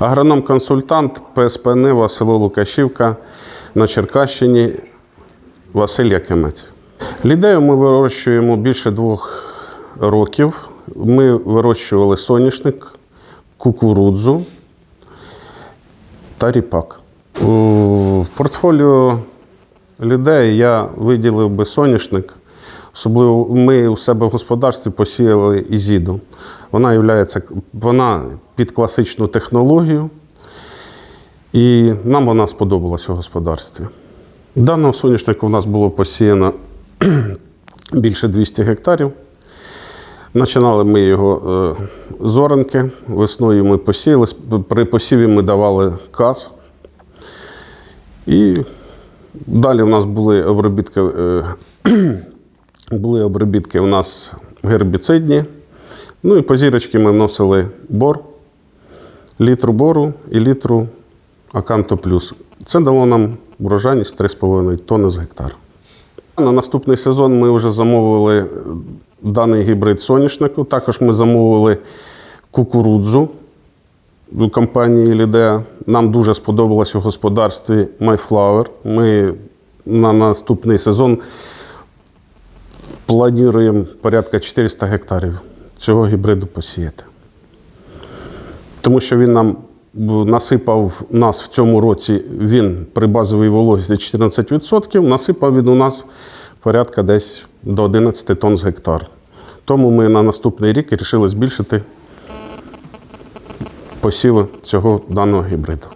Агроном-консультант ПСП Нива, село Лукашівка на Черкащині Василь Якимець. Лідею ми вирощуємо більше двох років. Ми вирощували соняшник, кукурудзу та ріпак. В портфоліо людей я виділив би соняшник. Особливо ми у себе в господарстві посіяли ізіду. Вона являється, вона під класичну технологію, і нам вона сподобалась у господарстві. Даного соняшника у нас було посіяно більше 200 гектарів. Починали ми його е, з оранки. Весною ми посіяли. При посіві ми давали каз. І далі у нас були обробітки, е, були обробітки у нас гербіцидні. Ну і по зірочки ми вносили бор, літру бору і літру Аканто Плюс. Це дало нам врожайність 3,5 тонни з гектара. На наступний сезон ми вже замовили е, даний гібрид соняшнику. Також ми замовили кукурудзу у компанії Лідеа. Нам дуже сподобалось у господарстві MyFlower. Ми на наступний сезон плануємо порядка 400 гектарів цього гібриду посіяти. Тому що він нам насипав нас в цьому році, він при базовій вологості 14%, насипав він у нас порядка десь до 11 тонн з гектар. Тому ми на наступний рік вирішили збільшити посіви цього даного гібриду.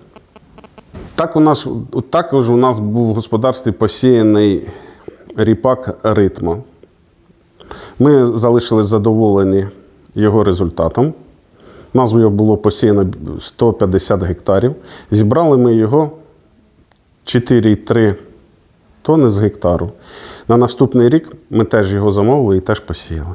Так у нас, також у нас був в господарстві посіяний ріпак ритма. Ми залишились задоволені його результатом. У нас його було посіяно 150 гектарів. Зібрали ми його 4,3 тони з гектару. На наступний рік ми теж його замовили і теж посіяли.